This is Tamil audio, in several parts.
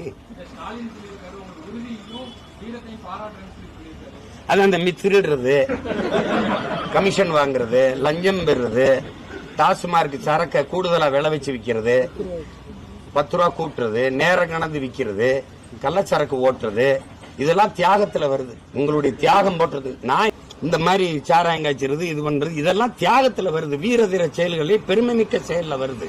இருக்கு. அது அந்த திருடுறது கமிஷன் வாங்குறது லஞ்சம் பெறுறது டாஸ்மார்க் சரக்கை கூடுதலா விளை வச்சு விற்கிறது பத்து ரூபா கூட்டுறது நேரம் கணந்து விற்கிறது கள்ளச்சரக்கு ஓட்டுறது இதெல்லாம் தியாகத்துல வருது. உங்களுடைய தியாகம் போட்டுறது. நான் இந்த மாதிரி சாராயம் காய்ச்சிறது இது பண்றது இதெல்லாம் தியாகத்துல வருது. வீர தீர செயல்களே பெருமைமிக்க செயல்ல வருது.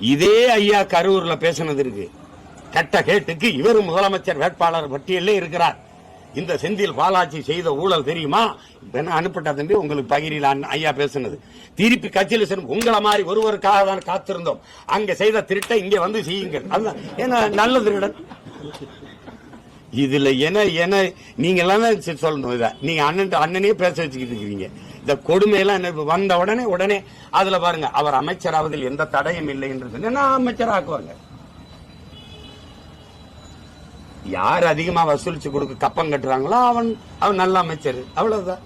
இதே ஐயா கரூர்ல பேசினது இருக்கு. கட்ட கேட்டுக்கு இவர் முதலமைச்சர் வேட்பாளர் பட்டியலே இருக்கிறார். இந்த செந்தில் பாலாஜி செய்த ஊழல் தெரியுமா? என்ன அனுப்பிட்ட தம்பி உங்களுக்கு பகிரில அண்ணன் ஐயா பேசுனது. திருப்பி கட்சியில் சென்று உங்களை மாதிரி ஒருவருக்காக தான் காத்திருந்தோம். அங்க செய்த திருட்டை இங்க வந்து செய்யுங்கள். அதுதான். ஏன்னா நல்ல திருடன். இதுல என்ன என நீங்க எல்லாம் சரி சொல்லணும் இதை. நீங்க அண்ணன் அண்ணனே பேச வச்சுக்கிட்டு இருக்கிறீங்க. இந்த கொடுமையெல்லாம் என்ன வந்த உடனே உடனே அதுல பாருங்க அவர் அமைச்சராவதில் எந்த தடையும் இல்லை என்று சொன்னா அமைச்சராக்குவாங்க? யார் அதிகமா வசூலிச்சு கொடுக்க கப்பம் கட்டுறாங்களோ அவன் அவன் நல்ல அமைச்சர் அவ்வளவுதான்.